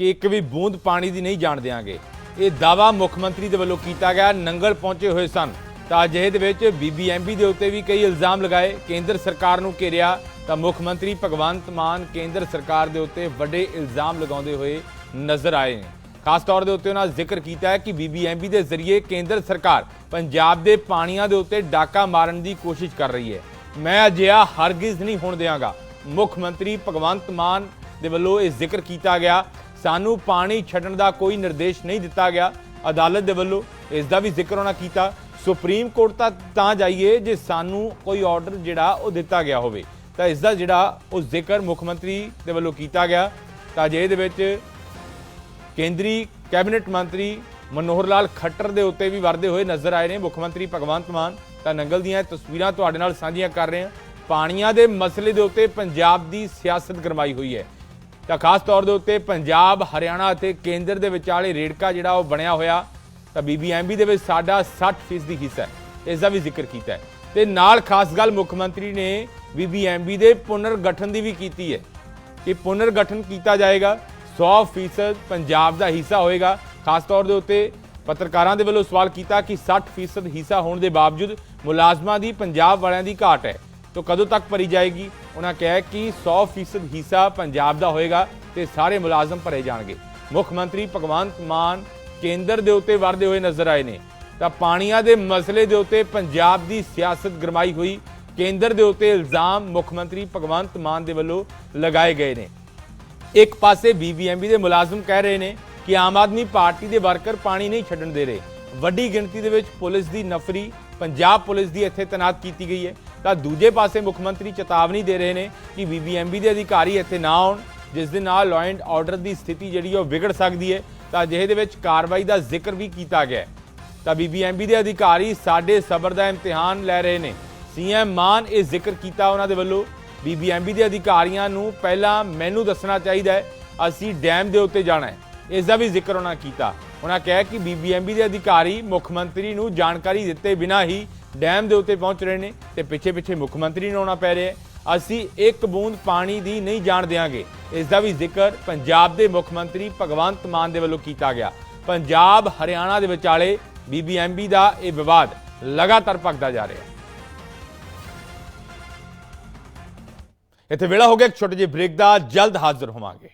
ਕਿ ਇੱਕ ਵੀ ਬੂੰਦ ਪਾਣੀ ਦੀ ਨਹੀਂ ਜਾਣ ਦਿਆਂਗੇ। ਇਹ ਦਾਵਾ ਮੁੱਖ ਮੰਤਰੀ ਦੇ ਵੱਲੋਂ ਕੀਤਾ ਗਿਆ ਨੰਗਲ ਪਹੁੰਚੇ ਹੋਏ ਸਨ। ਤਾਂ ਅਜਿਹੇ ਦੇ ਵਿੱਚ ਬੀਬੀਐਮਬੀ ਦੇ ਉੱਤੇ ਵੀ ਕਈ ਇਲਜ਼ਾਮ ਲਗਾਏ। ਕੇਂਦਰ ਸਰਕਾਰ ਨੂੰ ਘੇਰਿਆ ਤਾਂ ਮੁੱਖ ਮੰਤਰੀ ਭਗਵੰਤ ਮਾਨ ਕੇਂਦਰ ਸਰਕਾਰ ਦੇ ਉੱਤੇ ਵੱਡੇ ਇਲਜ਼ਾਮ ਲਗਾਉਂਦੇ ਹੋਏ ਨਜ਼ਰ ਆਏ ਨੇ। ਖਾਸ ਤੌਰ ਦੇ ਉੱਤੇ ਉਹਨਾਂ ਜ਼ਿਕਰ ਕੀਤਾ ਹੈ ਕਿ ਬੀਬੀਐਮਬੀ ਦੇ ਜ਼ਰੀਏ ਕੇਂਦਰ ਸਰਕਾਰ ਪੰਜਾਬ ਦੇ ਪਾਣੀਆਂ ਦੇ ਉੱਤੇ ਡਾਕਾ ਮਾਰਨ ਦੀ ਕੋਸ਼ਿਸ਼ ਕਰ ਰਹੀ ਹੈ। ਮੈਂ ਅਜਿਹਾ ਹਰਗਿਜ਼ ਨਹੀਂ ਹੋਣ ਦਿਆਂਗਾ। ਮੁੱਖ ਮੰਤਰੀ ਭਗਵੰਤ ਮਾਨ ਦੇ ਵੱਲੋਂ ਇਹ ਜ਼ਿਕਰ ਕੀਤਾ ਗਿਆ। ਸਾਨੂੰ ਪਾਣੀ ਛੱਡਣ ਦਾ ਕੋਈ ਨਿਰਦੇਸ਼ ਨਹੀਂ ਦਿੱਤਾ ਗਿਆ। ਅਦਾਲਤ ਦੇ ਵੱਲੋਂ ਇਸ ਦਾ ਵੀ ਜ਼ਿਕਰ ਉਹਨਾਂ ਕੀਤਾ। ਸੁਪਰੀਮ ਕੋਰਟ ਤਾਂ ਜਾਈਏ ਜੇ ਸਾਨੂੰ ਕੋਈ ਆਰਡਰ ਜਿਹੜਾ ਉਹ ਦਿੱਤਾ ਗਿਆ ਹੋਵੇ। ਤਾਂ ਇਸ ਦਾ ਜਿਹੜਾ ਉਹ ਜ਼ਿਕਰ ਮੁੱਖ ਮੰਤਰੀ ਦੇ ਵੱਲੋਂ ਕੀਤਾ ਗਿਆ, ਤਾਂ ਜੇ ਇਹਦੇ ਵਿੱਚ ਕੇਂਦਰੀ ਕੈਬਨਿਟ ਮੰਤਰੀ ਮਨੋਹਰ ਲਾਲ ਖੱਟਰ ਦੇ ਉੱਤੇ ਵੀ ਵਰਦੇ ਹੋਏ ਨਜ਼ਰ ਆਏ ਨੇ, ਮੁੱਖ ਮੰਤਰੀ ਭਗਵੰਤ ਮਾਨ, ਤਾਂ ਨੰਗਲ ਦੀਆਂ ਤਸਵੀਰਾਂ ਤੁਹਾਡੇ ਨਾਲ ਸਾਂਝੀਆਂ ਕਰ ਰਹੇ ਹਾਂ। ਪਾਣੀਆਂ ਦੇ ਮਸਲੇ ਦੇ ਉੱਤੇ ਪੰਜਾਬ ਦੀ ਸਿਆਸਤ ਗਰਮਾਈ ਹੋਈ ਹੈ। ਤਾਂ ਖਾਸ ਤੌਰ ਦੇ ਉੱਤੇ ਪੰਜਾਬ, ਹਰਿਆਣਾ ਅਤੇ ਕੇਂਦਰ ਦੇ ਵਿਚਾਲੇ ਰੇੜਕਾ ਜਿਹੜਾ ਉਹ ਬਣਿਆ ਹੋਇਆ, ਤਾਂ ਬੀਬੀਐਮਬੀ ਦੇ ਵਿੱਚ ਸਾਡਾ 60% ਹਿੱਸਾ ਹੈ। ਇਸ ਦਾ ਵੀ ਜ਼ਿਕਰ ਕੀਤਾ ਹੈ। ਤੇ ਨਾਲ ਖਾਸ ਗੱਲ ਮੁੱਖ ਮੰਤਰੀ ਨੇ ਬੀਬੀਐਮਬੀ ਦੇ ਪੁਨਰਗਠਨ ਦੀ ਵੀ ਕੀਤੀ ਹੈ। ਕਿ ਪੁਨਰਗਠਨ ਕੀਤਾ ਜਾਏਗਾ 100% ਪੰਜਾਬ ਦਾ ਹਿੱਸਾ ਹੋਏਗਾ। ਖਾਸ ਤੌਰ ਦੇ ਉੱਤੇ ਪੱਤਰਕਾਰਾਂ ਦੇ ਵੱਲੋਂ ਸਵਾਲ ਕੀਤਾ ਕਿ 60% ਹਿੱਸਾ ਹੋਣ ਦੇ ਬਾਵਜੂਦ ਮੁਲਾਜ਼ਮਾਂ ਦੀ ਪੰਜਾਬ ਵਾਲਿਆਂ ਦੀ ਘਾਟ ਹੈ। ਤਾਂ ਕਦੋਂ ਤੱਕ ਭਰੀ ਜਾਏਗੀ? ਉਹਨਾਂ ਕਿਹਾ ਕਿ 100% ਹਿੱਸਾ ਪੰਜਾਬ ਦਾ ਹੋਏਗਾ ਤੇ ਸਾਰੇ ਮੁਲਾਜ਼ਮ ਭਰੇ ਜਾਣਗੇ। ਮੁੱਖ ਮੰਤਰੀ ਭਗਵੰਤ ਮਾਨ ਕੇਂਦਰ ਦੇ ਉੱਤੇ ਵਰਦੇ ਹੋਏ ਨਜ਼ਰ ਆਏ ਨੇ। ਤਾਂ ਪਾਣੀਆਂ ਦੇ ਮਸਲੇ ਦੇ ਉੱਤੇ ਪੰਜਾਬ ਦੀ ਸਿਆਸਤ ਗਰਮਾਈ ਹੋਈ। ਕੇਂਦਰ ਦੇ ਉੱਤੇ ਇਲਜ਼ਾਮ ਮੁੱਖ ਮੰਤਰੀ ਭਗਵੰਤ ਮਾਨ ਦੇ ਵੱਲੋਂ ਲਗਾਏ ਗਏ ਨੇ। ਇੱਕ ਪਾਸੇ ਬੀਬੀਐਮਬੀ ਦੇ ਮੁਲਾਜ਼ਮ ਕਹਿ ਰਹੇ ਨੇ ਕਿ ਆਮ ਆਦਮੀ ਪਾਰਟੀ ਦੇ ਵਰਕਰ ਪਾਣੀ ਨਹੀਂ ਛੱਡਣ ਦੇ ਰਹੇ। ਵੱਡੀ ਗਿਣਤੀ ਦੇ ਵਿੱਚ ਪੁਲਿਸ ਦੀ ਨਫਰੀ, ਪੰਜਾਬ ਪੁਲਿਸ ਦੀ ਇੱਥੇ ਤੈਨਾਤ ਕੀਤੀ ਗਈ ਹੈ। ਤਾਂ ਦੂਜੇ ਪਾਸੇ ਮੁੱਖ ਮੰਤਰੀ ਚੇਤਾਵਨੀ ਦੇ ਰਹੇ ਨੇ ਕਿ ਬੀਬੀਐਮਬੀ ਦੇ ਅਧਿਕਾਰੀ ਇੱਥੇ ਨਾ ਆਉਣ, ਜਿਸ ਦੇ ਨਾਲ ਲਾਅ ਐਂਡ ਆਰਡਰ ਦੀ ਸਥਿਤੀ ਜਿਹੜੀ ਉਹ ਵਿਗੜ ਸਕਦੀ ਹੈ। ਤਾਂ ਅਜਿਹੇ ਦੇ ਵਿੱਚ ਕਾਰਵਾਈ ਦਾ ਜ਼ਿਕਰ ਵੀ ਕੀਤਾ ਗਿਆ ਹੈ। ਤਾਂ ਬੀਬੀਐਮਬੀ ਦੇ ਅਧਿਕਾਰੀ ਸਾਡੇ ਸਬਰ ਦਾ ਇਮਤਿਹਾਨ ਲੈ ਰਹੇ ਨੇ। ਸੀਐਮ ਮਾਨ ਇਹ ਜ਼ਿਕਰ ਕੀਤਾ ਉਹਨਾਂ ਦੇ ਵੱਲੋਂ। ਬੀਬੀਐਮਬੀ ਦੇ ਅਧਿਕਾਰੀਆਂ ਨੂੰ ਪਹਿਲਾਂ ਮੈਨੂੰ ਦੱਸਣਾ ਚਾਹੀਦਾ ਹੈ, ਅਸੀਂ ਡੈਮ ਦੇ ਉੱਤੇ ਜਾਣਾ ਹੈ। ਇਸ ਦਾ ਵੀ ਜ਼ਿਕਰ ਉਹਨਾਂ ਕੀਤਾ। ਉਹਨਾਂ ਕਿਹਾ ਕਿ ਬੀਬੀਐਮਬੀ ਦੇ ਅਧਿਕਾਰੀ ਮੁੱਖ ਮੰਤਰੀ ਨੂੰ ਜਾਣਕਾਰੀ ਦਿੱਤੇ ਬਿਨਾਂ ਹੀ ਡੈਮ ਦੇ ਉੱਤੇ ਪਹੁੰਚ ਰਹੇ ਨੇ ਤੇ ਪਿੱਛੇ ਪਿੱਛੇ ਮੁੱਖ ਮੰਤਰੀ ਨੂੰ ਆਉਣਾ ਪੈ ਰਿਹਾ ਹੈ। ਅਸੀਂ ਇੱਕ ਬੂੰਦ ਪਾਣੀ ਦੀ ਨਹੀਂ ਜਾਣ ਦੇਵਾਂਗੇ ਇਸ ਦਾ ਵੀ ਜ਼ਿਕਰ ਪੰਜਾਬ ਦੇ ਮੁੱਖ ਮੰਤਰੀ ਭਗਵੰਤ ਮਾਨ ਦੇ ਵੱਲੋਂ ਕੀਤਾ ਗਿਆ। ਪੰਜਾਬ, ਹਰਿਆਣਾ ਦੇ ਵਿਚਾਲੇ ਬੀਬੀਐਮਬੀ ਦਾ ਇਹ ਵਿਵਾਦ ਲਗਾਤਾਰ ਭਗਦਾ ਜਾ ਰਿਹਾ ਹੈ। ਇੱਥੇ ਵੇਲਾ ਹੋ ਗਿਆ ਇੱਕ ਛੋਟੇ ਜਿਹੇ ਬ੍ਰੇਕ ਦਾ ਜਲਦ ਹਾਜ਼ਰ ਹੋਵਾਂਗੇ।